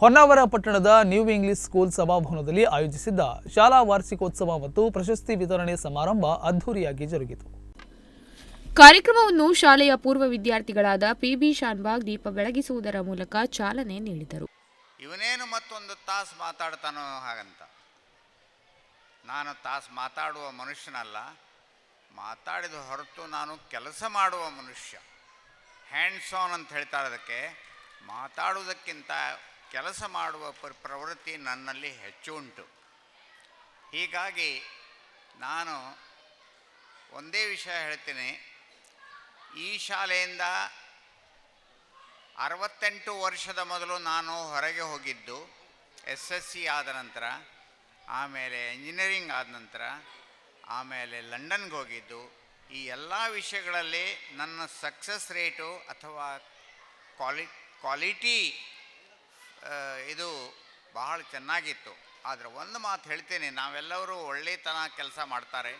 ಹೊನ್ನಾವರ ಪಟ್ಟಣದ new English school ಸಭಾಭವನದಲ್ಲಿ ಆಯೋಜಿಸಿದ್ದ ಶಾಲಾ ವಾರ್ಷಿಕೋತ್ಸವ ಮತ್ತು ಪ್ರಶಸ್ತಿ ವಿತರಣೆ ಸಮಾರಂಭ ಅದ್ಧೂರಿಯಾಗಿ ಜರುಗಿತು. ಕಾರ್ಯಕ್ರಮವನ್ನು ಶಾಲೆಯ ಪೂರ್ವ ವಿದ್ಯಾರ್ಥಿಗಳಾದ ಪಿಬಿ ಶಾನ್ಬಾಗ್ ದೀಪ ಬೆಳಗಿಸುವುದರ ಮೂಲಕ ಚಾಲನೆ ನೀಡಿದರು. ಇವನೇನು ಮತ್ತೊಂದು ತಾಸು ಮಾತಾಡ್ತಾನೋ ಹಾಗಂತ. ನಾನು ತಾಸು ಮಾತಾಡುವ ಮನುಷ್ಯನಲ್ಲ. ಮಾತಾಡಿದ ಹೊರತು ನಾನು ಕೆಲಸ ಮಾಡುವ ಮನುಷ್ಯ. ಹ್ಯಾಂಡ್ಸ್ ಆನ್ ಅಂತ ಹೇಳ್ತಾರೆ ಅದಕ್ಕೆ. ಮಾತಾಡುವುದಕ್ಕಿಂತ ಕೆಲಸ ಮಾಡುವ ಪ್ರ- ಪ್ರವೃತ್ತಿ ನನ್ನಲ್ಲಿ ಹೆಚ್ಚು ಉಂಟು. ಹೀಗಾಗಿ ನಾನು ಒಂದೇ ವಿಷಯ ಹೇಳ್ತೀನಿ. ಈ ಶಾಲೆಯಿಂದ ಅರವತ್ತೆಂಟು ವರ್ಷದ ಮೊದಲು ನಾನು ಹೊರಗೆ ಹೋಗಿದ್ದು, ಎಸ್ ಎಸ್ ಸಿ ಆದ ನಂತರ, ಆಮೇಲೆ ಇಂಜಿನಿಯರಿಂಗ್ ಆದ ನಂತರ, ಆಮೇಲೆ ಲಂಡನ್ಗೆ ಹೋಗಿದ್ದು. ಈ ಎಲ್ಲ ವಿಷಯಗಳಲ್ಲಿ ನನ್ನ ಸಕ್ಸಸ್ ರೇಟು ಅಥವಾ ಕ್ವಾಲಿ ಕ್ವಾಲಿಟಿ ಇದು ಬಹಳ ಚೆನ್ನಾಗಿತ್ತು. ಆದರೆ ಒಂದು ಮಾತು ಹೇಳ್ತೀನಿ, ನಾವೆಲ್ಲರೂ ಒಳ್ಳೆತನ ಕೆಲಸ ಮಾಡ್ತಾರೆ.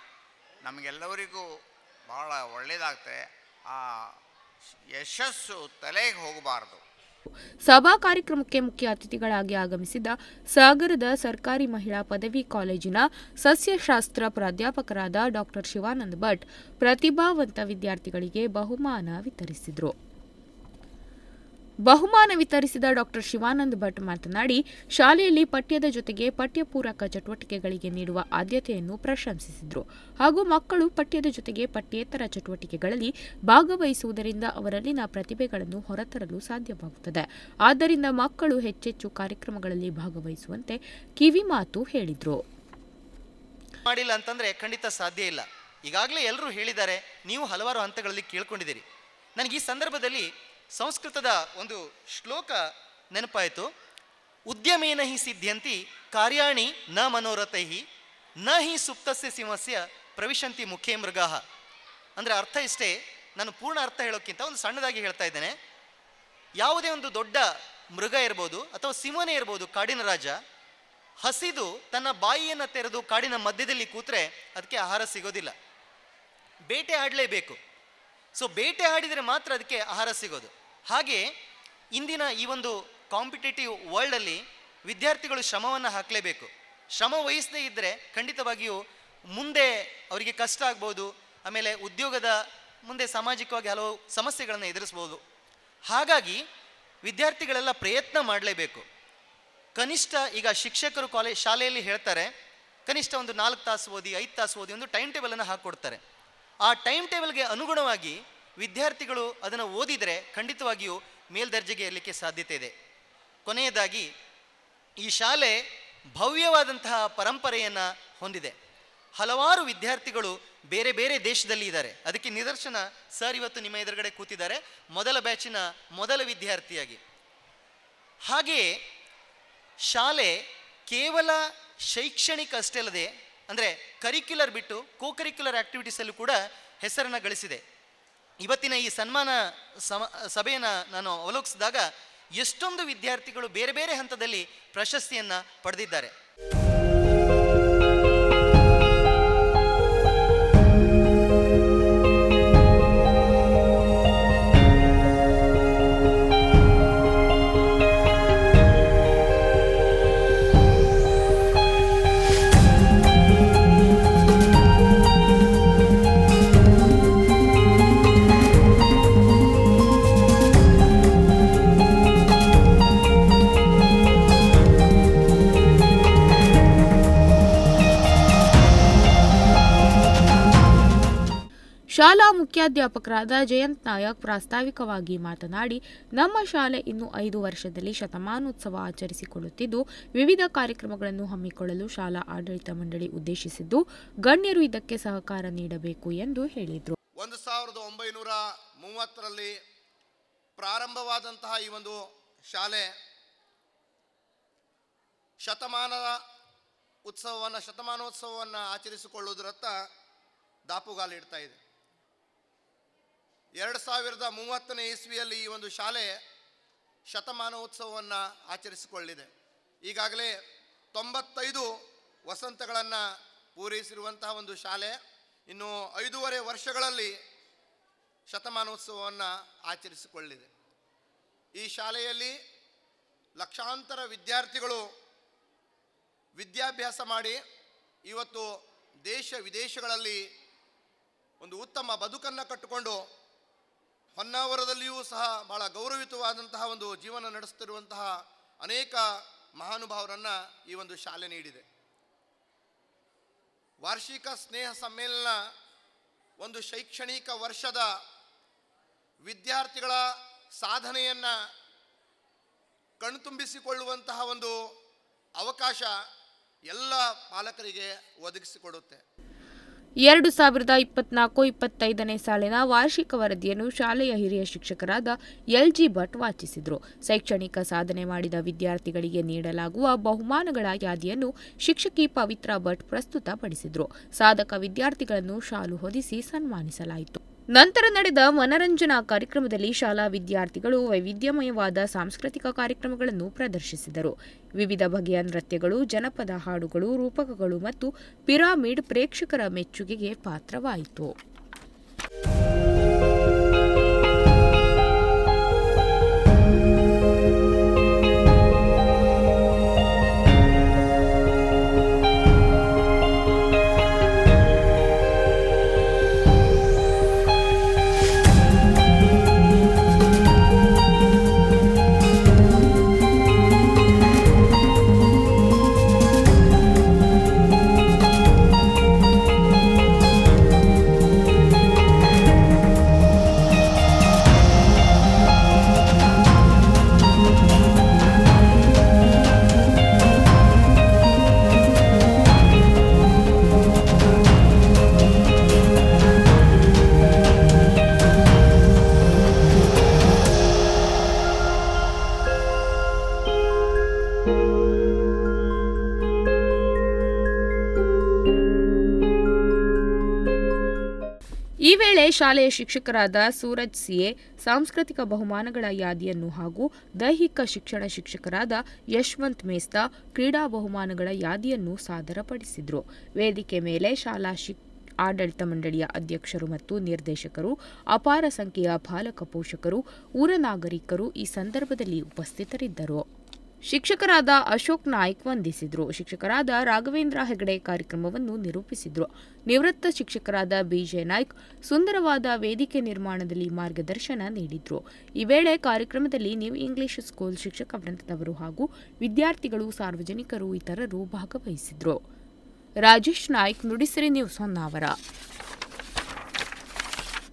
ನಮಗೆಲ್ಲವರಿಗೂ ಭಾಳ ಒಳ್ಳೆಯದಾಗ್ತದೆ ಆ, ಯಶಸ್ಸು ತಲೆಗೆ ಹೋಗಬಾರ್ದು. ಸಭಾ ಕಾರ್ಯಕ್ರಮಕ್ಕೆ ಮುಖ್ಯ ಅತಿಥಿಗಳಾಗಿ ಆಗಮಿಸಿದ್ದ ಸಾಗರದ ಸರ್ಕಾರಿ ಮಹಿಳಾ ಪದವಿ ಕಾಲೇಜಿನ ಸಸ್ಯಶಾಸ್ತ್ರ ಪ್ರಾಧ್ಯಾಪಕರಾದ ಡಾಕ್ಟರ್ ಶಿವಾನಂದ ಭಟ್, ಪ್ರತಿಭಾವಂತ ವಿದ್ಯಾರ್ಥಿಗಳಿಗೆ ಬಹುಮಾನ ವಿತರಿಸಿದರು. ಬಹುಮಾನ ವಿತರಿಸಿದ ಡಾಕ್ಟರ್ ಶಿವಾನಂದ್ ಭಟ್ ಮಾತನಾಡಿ, ಶಾಲೆಯಲ್ಲಿ ಪಠ್ಯದ ಜೊತೆಗೆ ಪಠ್ಯಪೂರಕ ಚಟುವಟಿಕೆಗಳಿಗೆ ನೀಡುವ ಆದ್ಯತೆಯನ್ನು ಪ್ರಶಂಸಿಸಿದರು. ಹಾಗೂ ಮಕ್ಕಳು ಪಠ್ಯದ ಜೊತೆಗೆ ಪಠ್ಯೇತರ ಚಟುವಟಿಕೆಗಳಲ್ಲಿ ಭಾಗವಹಿಸುವುದರಿಂದ ಅವರಲ್ಲಿನ ಪ್ರತಿಭೆಗಳನ್ನು ಹೊರತರಲು ಸಾಧ್ಯವಾಗುತ್ತದೆ. ಆದ್ದರಿಂದ ಮಕ್ಕಳು ಹೆಚ್ಚೆಚ್ಚು ಕಾರ್ಯಕ್ರಮಗಳಲ್ಲಿ ಭಾಗವಹಿಸುವಂತೆ ಕಿವಿಮಾತು ಹೇಳಿದರು. ಮಾಡಿಲ್ಲ ಅಂತಂದ್ರೆ ಖಂಡಿತ ಸಾಧ್ಯ ಇಲ್ಲ. ಈಗಾಗಲೇ ಎಲ್ಲರೂ ಹೇಳಿದ್ದಾರೆ, ನೀವು ಹಲವಾರು ಹಂತಗಳಲ್ಲಿ ಕೇಳ್ಕೊಂಡಿದ್ದೀರಿ. ನನಗೆ ಈ ಸಂದರ್ಭದಲ್ಲಿ ಸಂಸ್ಕೃತದ ಒಂದು ಶ್ಲೋಕ ನೆನಪಾಯಿತು. ಉದ್ಯಮೇನ ಹಿ ಸಿದ್ಧ್ಯಂತಿ ಕಾರ್ಯಾಣಿ ನ ಮನೋರಥೈ ನ ಹಿ ಸುಪ್ತಸ್ಯ ಸಿಂಹಸ್ಯ ಪ್ರವಿಶಂತಿ ಮುಖೇ ಮೃಗಾಹ. ಅಂದರೆ ಅರ್ಥ ಇಷ್ಟೇ, ನಾನು ಪೂರ್ಣ ಅರ್ಥ ಹೇಳೋಕ್ಕಿಂತ ಒಂದು ಸಣ್ಣದಾಗಿ ಹೇಳ್ತಾ ಇದ್ದೇನೆ. ಯಾವುದೇ ಒಂದು ದೊಡ್ಡ ಮೃಗ ಇರ್ಬೋದು ಅಥವಾ ಸಿಂಹನೇ ಇರ್ಬೋದು, ಕಾಡಿನ ರಾಜ, ಹಸಿದು ತನ್ನ ಬಾಯಿಯನ್ನು ತೆರೆದು ಕಾಡಿನ ಮಧ್ಯದಲ್ಲಿ ಕೂತ್ರೆ ಅದಕ್ಕೆ ಆಹಾರ ಸಿಗೋದಿಲ್ಲ. ಬೇಟೆ ಆಡಲೇಬೇಕು. ಸೊ ಬೇಟೆ ಆಡಿದರೆ ಮಾತ್ರ ಅದಕ್ಕೆ ಆಹಾರ ಸಿಗೋದು. ಹಾಗೆ ಇಂದಿನ ಈ ಒಂದು ಕಾಂಪಿಟೇಟಿವ್ ವರ್ಲ್ಡಲ್ಲಿ ವಿದ್ಯಾರ್ಥಿಗಳು ಶ್ರಮವನ್ನು ಹಾಕಲೇಬೇಕು. ಶ್ರಮ ವಹಿಸದೇ ಇದ್ದರೆ ಖಂಡಿತವಾಗಿಯೂ ಮುಂದೆ ಅವರಿಗೆ ಕಷ್ಟ ಆಗ್ಬೋದು, ಆಮೇಲೆ ಉದ್ಯೋಗದ ಮುಂದೆ ಸಾಮಾಜಿಕವಾಗಿ ಹಲವು ಸಮಸ್ಯೆಗಳನ್ನು ಎದುರಿಸ್ಬೋದು. ಹಾಗಾಗಿ ವಿದ್ಯಾರ್ಥಿಗಳೆಲ್ಲ ಪ್ರಯತ್ನ ಮಾಡಲೇಬೇಕು. ಕನಿಷ್ಠ ಈಗ ಶಿಕ್ಷಕರು ಕಾಲೇಜ್ ಶಾಲೆಯಲ್ಲಿ ಹೇಳ್ತಾರೆ, ಕನಿಷ್ಠ ಒಂದು ನಾಲ್ಕು ತಾಸು ಓದಿ, ಐದು ತಾಸು ಓದಿ ಒಂದು ಟೈಮ್ ಟೇಬಲನ್ನು ಹಾಕ್ಕೊಡ್ತಾರೆ ಆ ಟೈಮ್ ಟೇಬಲ್ಗೆ ಅನುಗುಣವಾಗಿ ವಿದ್ಯಾರ್ಥಿಗಳು ಅದನ್ನು ಓದಿದರೆ ಖಂಡಿತವಾಗಿಯೂ ಮೇಲ್ದರ್ಜೆಗೆ ಇರಲಿಕ್ಕೆ ಸಾಧ್ಯತೆ ಇದೆ. ಕೊನೆಯದಾಗಿ, ಈ ಶಾಲೆ ಭವ್ಯವಾದಂತಹ ಪರಂಪರೆಯನ್ನು ಹೊಂದಿದೆ. ಹಲವಾರು ವಿದ್ಯಾರ್ಥಿಗಳು ಬೇರೆ ಬೇರೆ ದೇಶದಲ್ಲಿ ಇದ್ದಾರೆ. ಅದಕ್ಕೆ ನಿದರ್ಶನ ಸರ್ ಇವತ್ತು ನಿಮ್ಮ ಎದುರುಗಡೆ ಕೂತಿದ್ದಾರೆ. ಮೊದಲ ಬ್ಯಾಚಿನ ಮೊದಲ ವಿದ್ಯಾರ್ಥಿಯಾಗಿ. ಹಾಗೆಯೇ ಶಾಲೆ ಕೇವಲ ಶೈಕ್ಷಣಿಕ ಅಷ್ಟೇ ಅಲ್ಲದೆ ಅಂದರೆ ಕರಿಕ್ಯುಲರ್ ಬಿಟ್ಟು ಕೋ ಕರಿಕ್ಯುಲರ್ ಆ್ಯಕ್ಟಿವಿಟೀಸಲ್ಲೂ ಕೂಡ ಹೆಸರನ್ನು ಗಳಿಸಿದೆ. ಇವತ್ತಿನ ಈ ಸನ್ಮಾನ ಸಮ, ಸಭೆಯನ್ನು ನಾನು ಅವಲೋಕಿಸಿದಾಗ ಎಷ್ಟೊಂದು ವಿದ್ಯಾರ್ಥಿಗಳು ಬೇರೆ ಬೇರೆ ಹಂತದಲ್ಲಿ ಪ್ರಶಸ್ತಿಯನ್ನು ಪಡೆದಿದ್ದಾರೆ. ಶಾಲಾ ಮುಖ್ಯಾಧ್ಯಾಪಕರಾದ ಜಯಂತ್ ನಾಯಕ್ ಪ್ರಾಸ್ತಾವಿಕವಾಗಿ ಮಾತನಾಡಿ, ನಮ್ಮ ಶಾಲೆ ಇನ್ನು ಐದು ವರ್ಷದಲ್ಲಿ ಶತಮಾನೋತ್ಸವ ಆಚರಿಸಿಕೊಳ್ಳುತ್ತಿದ್ದು, ವಿವಿಧ ಕಾರ್ಯಕ್ರಮಗಳನ್ನು ಹಮ್ಮಿಕೊಳ್ಳಲು ಶಾಲಾ ಆಡಳಿತ ಮಂಡಳಿ ಉದ್ದೇಶಿಸಿದ್ದು, ಗಣ್ಯರು ಇದಕ್ಕೆ ಸಹಕಾರ ನೀಡಬೇಕು ಎಂದು ಹೇಳಿದರು. ಒಂದು ಸಾವಿರದ ಒಂಬೈನೂರ ಮೂವತ್ತರಲ್ಲಿ ಪ್ರಾರಂಭವಾದಂತಹ ಈ ಒಂದು ಶಾಲೆ ಶತಮಾನದ ಉತ್ಸವವನ್ನು, ಶತಮಾನೋತ್ಸವವನ್ನು ಆಚರಿಸಿಕೊಳ್ಳುವುದರತ್ತ ದಾಪುಗಾಲಿಡ್ತಾ ಇದೆ. ಎರಡು ಸಾವಿರದ ಮೂವತ್ತನೇ ಇಸ್ವಿಯಲ್ಲಿ ಈ ಒಂದು ಶಾಲೆ ಶತಮಾನೋತ್ಸವವನ್ನು ಆಚರಿಸಿಕೊಳ್ಳಿದೆ ಈಗಾಗಲೇ ತೊಂಬತ್ತೈದು ವಸಂತಗಳನ್ನು ಪೂರೈಸಿರುವಂತಹ ಒಂದು ಶಾಲೆ ಇನ್ನು ಐದೂವರೆ ವರ್ಷಗಳಲ್ಲಿ ಶತಮಾನೋತ್ಸವವನ್ನು ಆಚರಿಸಿಕೊಳ್ಳಿದೆ ಈ ಶಾಲೆಯಲ್ಲಿ ಲಕ್ಷಾಂತರ ವಿದ್ಯಾರ್ಥಿಗಳು ವಿದ್ಯಾಭ್ಯಾಸ ಮಾಡಿ ಇವತ್ತು ದೇಶ ವಿದೇಶಗಳಲ್ಲಿ ಒಂದು ಉತ್ತಮ ಬದುಕನ್ನು ಕಟ್ಟಿಕೊಂಡು ಹೊನ್ನಾವರದಲ್ಲಿಯೂ ಸಹ ಬಹಳ ಗೌರವಿತವಾದಂತಹ ಒಂದು ಜೀವನ ನಡೆಸ್ತಿರುವಂತಹ ಅನೇಕ ಮಹಾನುಭಾವರನ್ನು ಈ ಒಂದು ಶಾಲೆ ನೀಡಿದೆ. ವಾರ್ಷಿಕ ಸ್ನೇಹ ಸಮ್ಮೇಳನ ಒಂದು ಶೈಕ್ಷಣಿಕ ವರ್ಷದ ವಿದ್ಯಾರ್ಥಿಗಳ ಸಾಧನೆಯನ್ನು ಕಣ್ತುಂಬಿಸಿಕೊಳ್ಳುವಂತಹ ಒಂದು ಅವಕಾಶ ಎಲ್ಲ ಪಾಲಕರಿಗೆ ಒದಗಿಸಿಕೊಡುತ್ತೆ. ಎರಡು ಸಾವಿರದ ಇಪ್ಪತ್ನಾಲ್ಕು ಇಪ್ಪತ್ತೈದನೇ ಸಾಲಿನ ವಾರ್ಷಿಕ ವರದಿಯನ್ನು ಶಾಲೆಯ ಹಿರಿಯ ಶಿಕ್ಷಕರಾದ ಎಲ್ಜಿ ಭಟ್ ವಾಚಿಸಿದರು. ಶೈಕ್ಷಣಿಕ ಸಾಧನೆ ಮಾಡಿದ ವಿದ್ಯಾರ್ಥಿಗಳಿಗೆ ನೀಡಲಾಗುವ ಬಹುಮಾನಗಳ ಯಾದಿಯನ್ನು ಶಿಕ್ಷಕಿ ಪವಿತ್ರ ಭಟ್ ಪ್ರಸ್ತುತಪಡಿಸಿದರು. ಸಾಧಕ ವಿದ್ಯಾರ್ಥಿಗಳನ್ನು ಶಾಲು ಹೊದಿಸಿ ಸನ್ಮಾನಿಸಲಾಯಿತು. ನಂತರ ನಡೆದ ಮನರಂಜನಾ ಕಾರ್ಯಕ್ರಮದಲ್ಲಿ ಶಾಲಾ ವಿದ್ಯಾರ್ಥಿಗಳು ವೈವಿಧ್ಯಮಯವಾದ ಸಾಂಸ್ಕೃತಿಕ ಕಾರ್ಯಕ್ರಮಗಳನ್ನು ಪ್ರದರ್ಶಿಸಿದರು. ವಿವಿಧ ಬಗೆಯ ನೃತ್ಯಗಳು, ಜನಪದ ಹಾಡುಗಳು, ರೂಪಕಗಳು ಮತ್ತು ಪಿರಾಮಿಡ್ ಪ್ರೇಕ್ಷಕರ ಮೆಚ್ಚುಗೆಗೆ ಪಾತ್ರವಾಯಿತು. ಶಾಲೆಯ ಶಿಕ್ಷಕರಾದ ಸೂರಜ್ ಸಿಎ, ಸಾಂಸ್ಕೃತಿಕ ಬಹುಮಾನಗಳ ಯಾದಿಯನ್ನು ಹಾಗೂ ದೈಹಿಕ ಶಿಕ್ಷಣ ಶಿಕ್ಷಕರಾದ ಯಶವಂತ್ ಮೇಸ್ತಾ ಕ್ರೀಡಾ ಬಹುಮಾನಗಳ ಯಾದಿಯನ್ನು ಸಾದರಪಡಿಸಿದರು. ವೇದಿಕೆ ಮೇಲೆ ಶಾಲಾ ಶಿಕ್, ಆಡಳಿತ ಮಂಡಳಿಯ ಅಧ್ಯಕ್ಷರು ಮತ್ತು ನಿರ್ದೇಶಕರು, ಅಪಾರ ಸಂಖ್ಯೆಯ ಬಾಲಕ ಪೋಷಕರು, ಊರ ನಾಗರಿಕರು ಈ ಸಂದರ್ಭದಲ್ಲಿ ಉಪಸ್ಥಿತರಿದ್ದರು. ಶಿಕ್ಷಕರಾದ ಅಶೋಕ್ ನಾಯ್ಕ್ ವಂದಿಸಿದ್ರು. ಶಿಕ್ಷಕರಾದ ರಾಘವೇಂದ್ರ ಹೆಗಡೆ ಕಾರ್ಯಕ್ರಮವನ್ನು ನಿರೂಪಿಸಿದರು. ನಿವೃತ್ತ ಶಿಕ್ಷಕರಾದ ಬಿಜೆ ನಾಯ್ಕ್ ಸುಂದರವಾದ ವೇದಿಕೆ ನಿರ್ಮಾಣದಲ್ಲಿ ಮಾರ್ಗದರ್ಶನ ನೀಡಿದರು. ಈ ವೇಳೆ ಕಾರ್ಯಕ್ರಮದಲ್ಲಿ ನ್ಯೂ ಇಂಗ್ಲಿಷ್ ಸ್ಕೂಲ್ ಶಿಕ್ಷಕ ವೃಂದದವರು ಹಾಗೂ ವಿದ್ಯಾರ್ಥಿಗಳು, ಸಾರ್ವಜನಿಕರು, ಇತರರು ಭಾಗವಹಿಸಿದರು. ರಾಜೇಶ್ ನಾಯ್ಕ್ ನುಡಿಸಿರಿ ನ್ಯೂಸ್ ಹೊನ್ನಾವರ.